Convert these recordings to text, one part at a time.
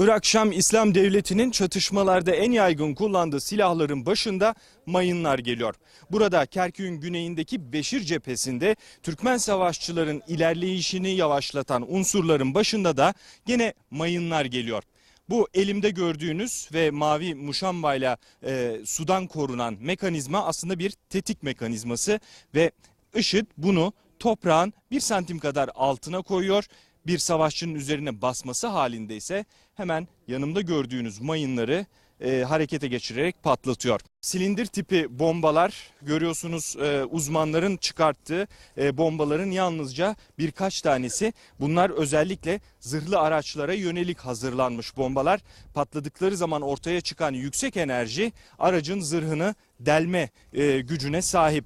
Irak Şam İslam Devleti'nin çatışmalarda en yaygın kullandığı silahların başında mayınlar geliyor. Burada Kerkük'ün güneyindeki Beşir cephesinde Türkmen savaşçıların ilerleyişini yavaşlatan unsurların başında da gene mayınlar geliyor. Bu elimde gördüğünüz ve mavi muşambayla e, sudan korunan mekanizma aslında bir tetik mekanizması ve IŞİD bunu toprağın bir santim kadar altına koyuyor. Bir savaşçının üzerine basması halinde ise hemen yanımda gördüğünüz mayınları e, harekete geçirerek patlatıyor. Silindir tipi bombalar görüyorsunuz e, uzmanların çıkarttığı e, bombaların yalnızca birkaç tanesi. Bunlar özellikle zırhlı araçlara yönelik hazırlanmış bombalar. Patladıkları zaman ortaya çıkan yüksek enerji aracın zırhını delme e, gücüne sahip.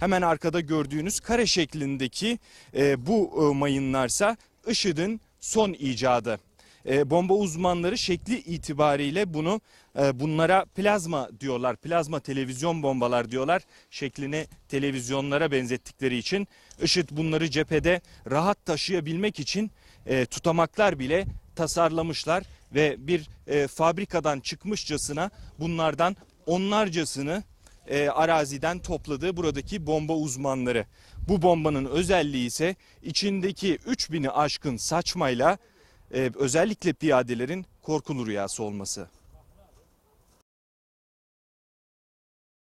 Hemen arkada gördüğünüz kare şeklindeki e, bu e, mayınlarsa IŞİD'in son icadı. E, bomba uzmanları şekli itibariyle bunu e, bunlara plazma diyorlar. Plazma televizyon bombalar diyorlar. Şeklini televizyonlara benzettikleri için IŞİD bunları cephede rahat taşıyabilmek için e, tutamaklar bile tasarlamışlar ve bir e, fabrikadan çıkmışçasına bunlardan onlarcasını e, araziden topladığı buradaki bomba uzmanları. Bu bombanın özelliği ise içindeki 3000'i aşkın saçmayla e, özellikle piyadelerin korkulu rüyası olması.